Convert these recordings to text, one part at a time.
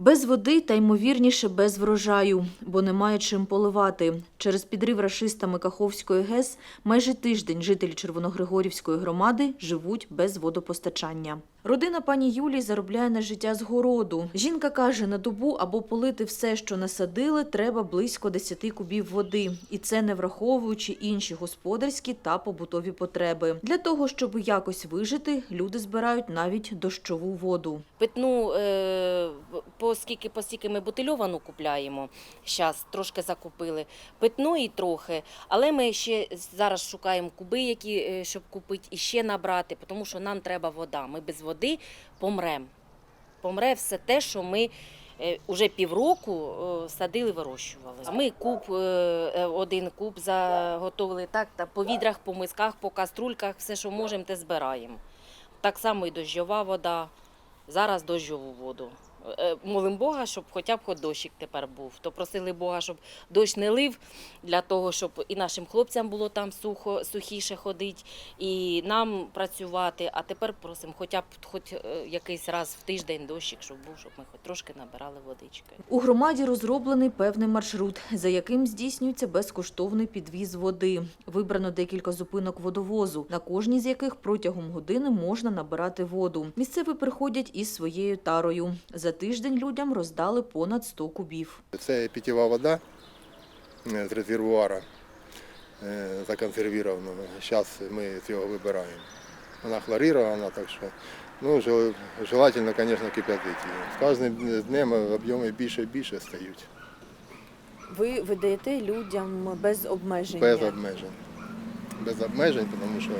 Без води та ймовірніше без врожаю, бо немає чим поливати. Через підрив рашистами Каховської ГЕС майже тиждень жителі Червоногригорівської громади живуть без водопостачання. Родина пані Юлії заробляє на життя з городу. Жінка каже, на добу або полити все, що насадили, треба близько 10 кубів води. І це не враховуючи інші господарські та побутові потреби. Для того, щоб якось вижити, люди збирають навіть дощову воду. Питну, е, по скільки, по скільки ми бутильовану купляємо, зараз трошки закупили, питної трохи, але ми ще зараз шукаємо куби, які, е, щоб купити і ще набрати, тому що нам треба вода. Ми без води помремо. Помре все те, що ми е, уже півроку е, садили, вирощували. Ми куб, один куб заготовили так, та по відрах, по мисках, по каструльках, все, що можемо, те збираємо. Так само і дощова вода. Зараз дощову воду. Е, Молимо Бога, щоб хоча б хоч дощик тепер був. То просили Бога, щоб дощ не лив, для того, щоб і нашим хлопцям було там сухо, сухіше ходити, і нам працювати. А тепер просимо хоча б хоч е, якийсь раз в тиждень дощик, щоб був, щоб ми хоч трошки набирали водички. У громаді розроблений певний маршрут, за яким здійснюється безкоштовний підвіз води. Вибрано декілька зупинок водовозу, на кожній з яких протягом години можна набирати воду. Місцеві приходять із своєю тарою. За тиждень людям роздали понад 100 кубів. Це питєва вода е, з резервуара е, законсервірована. Зараз ми цього вибираємо. Вона хлорирована, так що ну, желательно, звісно, кип'ятити її. З кожним днем об'єми більше і більше стають, Ви видаєте людям без обмежень. без обмежень. Без обмежень, тому що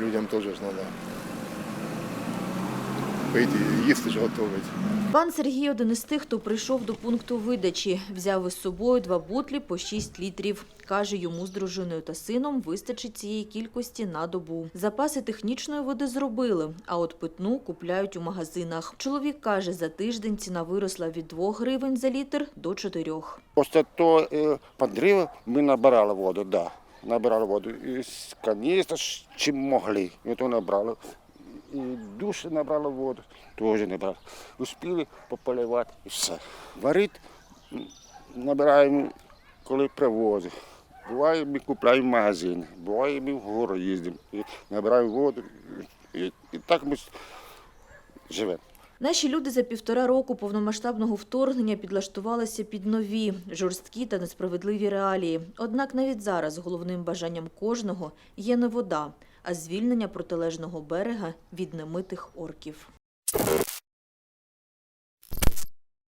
людям теж ж треба пити, їсти ж готувати. Пан Сергій один із тих, хто прийшов до пункту видачі. Взяв із собою два бутлі по 6 літрів. Каже, йому з дружиною та сином вистачить цієї кількості на добу. Запаси технічної води зробили, а от питну купляють у магазинах. Чоловік каже, за тиждень ціна виросла від 2 гривень за літр до 4. Після того підриву ми набирали воду, да. Набирали воду. І з каністра, ж чим могли. І то набрали. І душ набрали воду, теж набрали. Успіли пополивати і все. Варити набираємо, коли привозять. Буває, ми купляємо в магазині, буває, ми в гору їздимо. І набираємо воду. І, і, так ми живемо. Наші люди за півтора року повномасштабного вторгнення підлаштувалися під нові, жорсткі та несправедливі реалії. Однак навіть зараз головним бажанням кожного є не вода, а звільнення протилежного берега від немитих орків.